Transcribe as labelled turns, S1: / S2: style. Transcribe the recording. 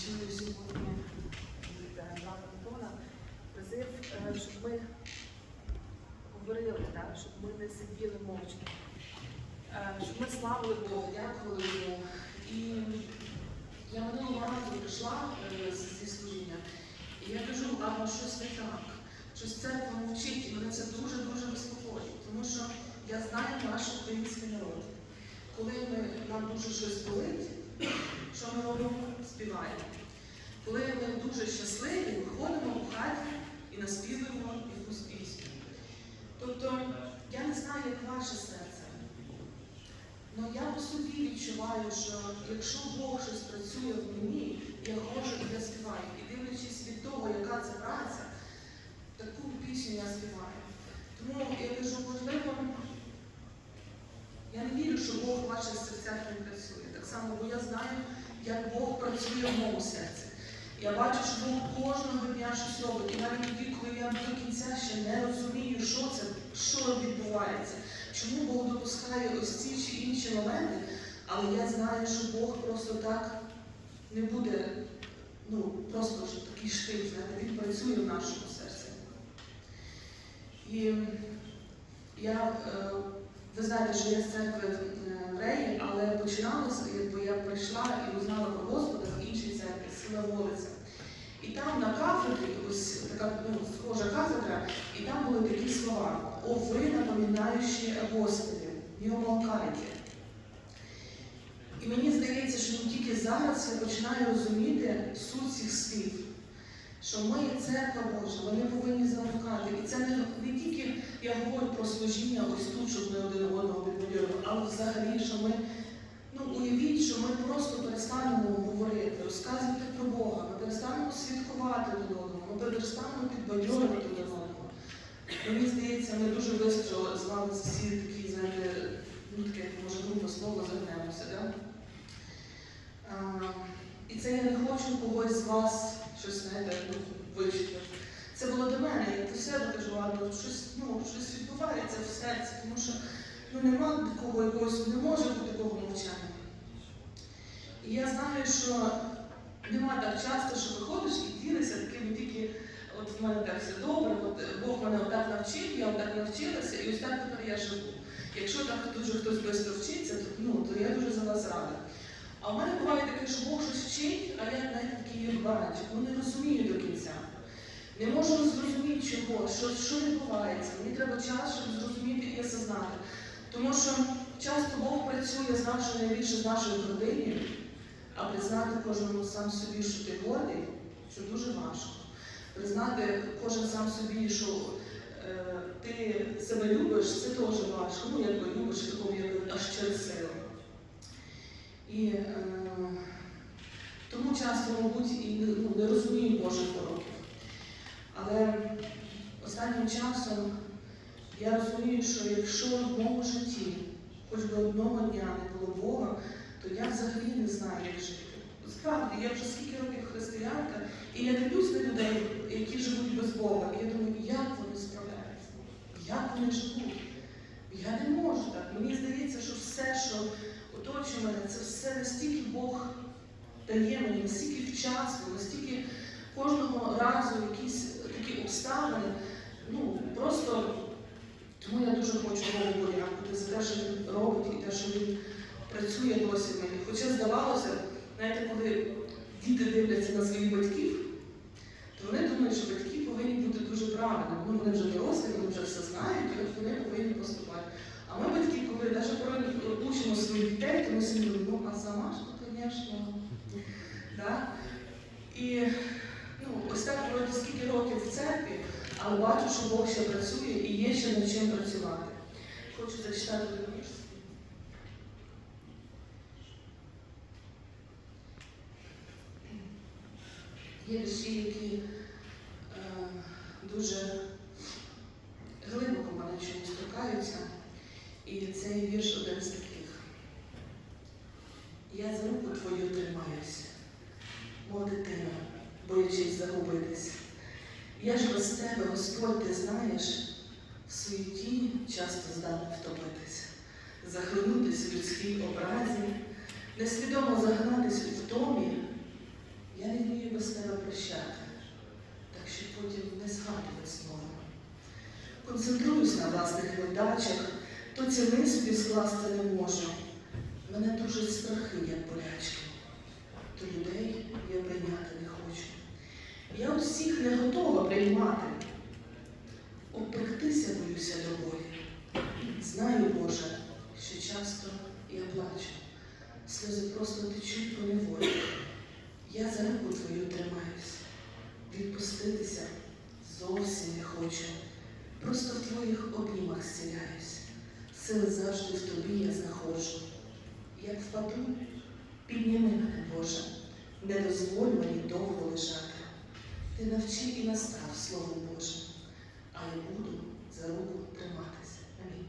S1: чую сьогодні від Антона призив, щоб ми говорили, так, щоб ми не сиділи мовчки, Е, щоб ми славили Бога, дякували Йому. І я минулого разу прийшла е, зі служіння, і я кажу, а щось не так. Щось церква мовчить, і мене це дуже-дуже безпокоїть, тому що я знаю наш український народ. Коли ми, нам дуже щось болить, що ми робимо? Співаємо. Коли ми дуже щасливі, виходимо у хаті і наспівуємо якусь пісню. Тобто, я не знаю, як ваше серце, але я по собі відчуваю, що якщо Бог щось працює в мені, я ходжу і я співаю. І дивлячись від того, яка це праця, таку пісню я співаю. Тому я кажу, можливо, я не вірю, що Бог в ваших серцях не само, бо я знаю, як Бог працює в моєму серці. Я бачу, що Бог кожного дня щось робить. І навіть тоді, коли я до кінця ще не розумію, що це, що відбувається, чому Бог допускає ось ці чи інші моменти, але я знаю, що Бог просто так не буде, ну, просто такий штик, знаєте, він працює в нашому серці. І я, е, ви знаєте, що я з церкви е, Реї, але починалося, якби я прийшла і узнала про Господа в іншій церкві, сила вулиця. І там на кафедрі, ось така ну, схожа кафедра, і там були такі слова: О, ви напоминаючі апостолів, не умолкайте. І мені здається, що тільки зараз я починаю розуміти суть цих слів, що ми є церква Божа, не повинні замовкати. І це не, не тільки я говорю про служіння ось тут, щоб ми один одного підбадьорили, але взагалі, що ми, ну уявіть, що ми просто перестанемо говорити, розказувати про Бога, ми перестанемо святкувати один одного, ми перестанемо підбадьорювати один одного. Мені здається, ми дуже швидко з вами всі знаєте, ну таке, може, грубо слово загнемося, да? А, і це я не хочу когось з вас щось, знаєте, ну, вичити. Це було до мене, я до себе кажу, ладно, щось, ну, щось відбувається в серці, тому що ну, нема такого якогось, не може бути такого мовчання. І я знаю, що нема так часто, що виходиш і ділишся такими тільки, от в мене так все добре, от Бог мене отак навчив, я отак навчилася, і ось так тепер я живу. Якщо так дуже хтось швидко вчиться, то, ну, то я дуже за вас рада. А в мене буває таке, що Бог щось вчить, а я навіть такий як баранчик, ну не розумію до кінця. Не можу зрозуміти чого, що, що відбувається. Мені треба час, щоб зрозуміти і осознати. Тому що часто Бог працює з найбільше з нашою родиною, а признати кожному сам собі, що ти гордий, це дуже важко. Признати кожен сам собі, що е, ти себе любиш, це теж важко. Ну, якби любиш такому, як аж через силу. І е, тому часто, мабуть, і ну, не розумію Божих уроків. Але останнім часом я розумію, що якщо в моєму житті хоч би одного дня не було Бога, то я взагалі не знаю, як жити. Справді, я вже скільки років християнка, і я дивлюсь на людей, які живуть без Бога, і я думаю, як вони справляються, як вони живуть. Я не можу так. Мені здається, що все, що оточує мене, це все настільки Бог дає мені, настільки вчасно, настільки кожного разу якісь такі обставини. Ну, просто тому я дуже хочу Богу подякувати за те, що він робить і те, що він працює досі в мені. Хоча здавалося, знаєте, коли діти дивляться на своїх батьків, то вони думають, що батьки повинні бути дуже правильними. Ну, вони вже дорослі, вони вже все знають, і вони повинні поступати. А ми батьки, коли навіть учимо своїх дітей, то ми собі думаємо, ну, а сама ж, ну, звісно. Да? І ну, ось так вроді скільки років в церкві, але бачу, що Бог ще працює і є ще над чим працювати. Хочу зачитати один вірш. Є вірші, які е, дуже глибоко мене чомусь торкаються. І цей вірш один з таких. Я за руку твою тримаюся, мов дитина, боячись загубитись. Я ж без тебе, Господь, ти знаєш, в суеті часто здатна втопитись, захлинутись в людській образі, несвідомо загнатись у втомі. Я не вмію без тебе прощати, так що потім не згадувати знову. Концентруюсь на власних невдачах, то ціни собі скласти не можу. Мене душать страхи, як болячки, то людей я прийняти. Я усіх не готова приймати. Опектися боюся до болі. Знаю, Боже, що часто я плачу. Сльози просто течуть по неволі. Я за руку твою тримаюсь. Відпуститися зовсім не хочу. Просто в твоїх обіймах зціляюсь. Сили завжди в тобі я знаходжу. Як впаду, підніми мене, Боже, не дозволь мені довго. Ти навчи і настав Словом Боже, а я буду за руку триматися. Амінь.